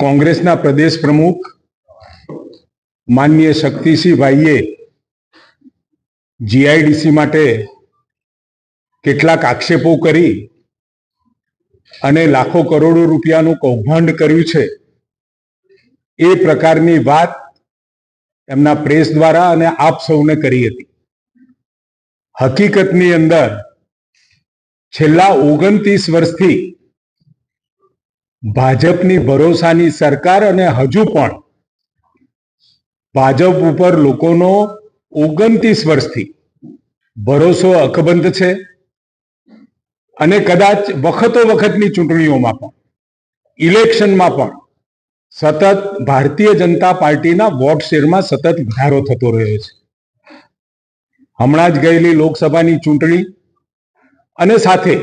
કોંગ્રેસના પ્રદેશ પ્રમુખ માનનીય શક્તિસિંહભાઈએ જીઆઈડીસી માટે કેટલાક આક્ષેપો કરી અને લાખો કરોડો રૂપિયાનું કૌભાંડ કર્યું છે. એ પ્રકારની વાત એમના પ્રેસ દ્વારા અને આપ સૌને કરી હતી. હકીકતની અંદર છેલ્લા ઓગણત્રીસ વર્ષથી ભાજપની ભરોસાની સરકાર અને હજુ પણ ભાજપ ઉપર લોકોનો ઓગણત્રીસ વર્ષથી ભરોસો અકબંધ છે અને કદાચ વખતો વખતની ચૂંટણીઓમાં પણ, ઇલેક્શનમાં પણ સતત ભારતીય જનતા પાર્ટીના વોટ શેરમાં સતત વધારો થતો રહ્યો છે. હમણાં જ ગયેલી લોકસભાની ચૂંટણી અને સાથે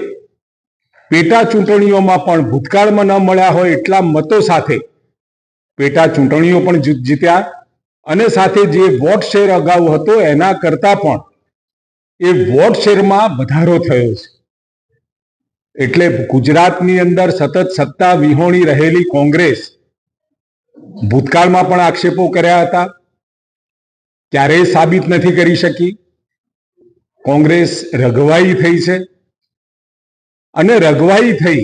પેટા ચૂંટણીઓમાં પણ ભૂતકાળમાં ન મળ્યા હોય એટલા મતો સાથે પેટા ચૂંટણીઓ પણ જીત્યા અને સાથે જે વોટ શેર અગાઉ હતો એના કરતા પણ એ વોટ શેરમાં વધારો થયો છે. એટલે ગુજરાતની અંદર સતત સત્તા વિહોણી રહેલી કોંગ્રેસ ભૂતકાળમાં પણ આક્ષેપો કર્યા હતા. ક્યારેય સાબિત નથી કરી શકી. કોંગ્રેસ રઘવાઈ થઈ છે. અને રઘવાઈ થઈ.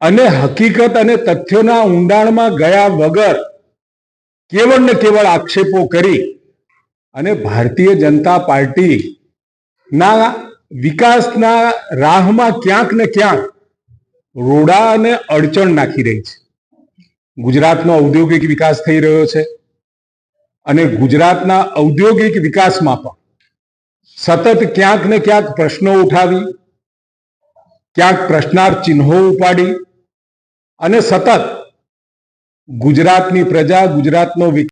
અને હકીકત અને તથ્યોના ઊંડાણમાં ગયા વગર કેવળ ને કેવળ આક્ષેપો કરી અને ભારતીય જનતા પાર્ટી ના વિકાસના રાહમાં ક્યાંક ને ક્યાંક રોડા અને અડચણ નાખી રહી છે. ગુજરાતનો ઔદ્યોગિક વિકાસ થઈ રહ્યો છે અને ગુજરાતના ઔદ્યોગિક વિકાસમાં પણ સતત ક્યાંક ને ક્યાંક પ્રશ્નો ઉઠાવી ક્યાંક પ્રશ્નાર્થ ચિહ્નો ઉપાડી અને સતત ગુજરાતની પ્રજા ગુજરાતનો વિકાસ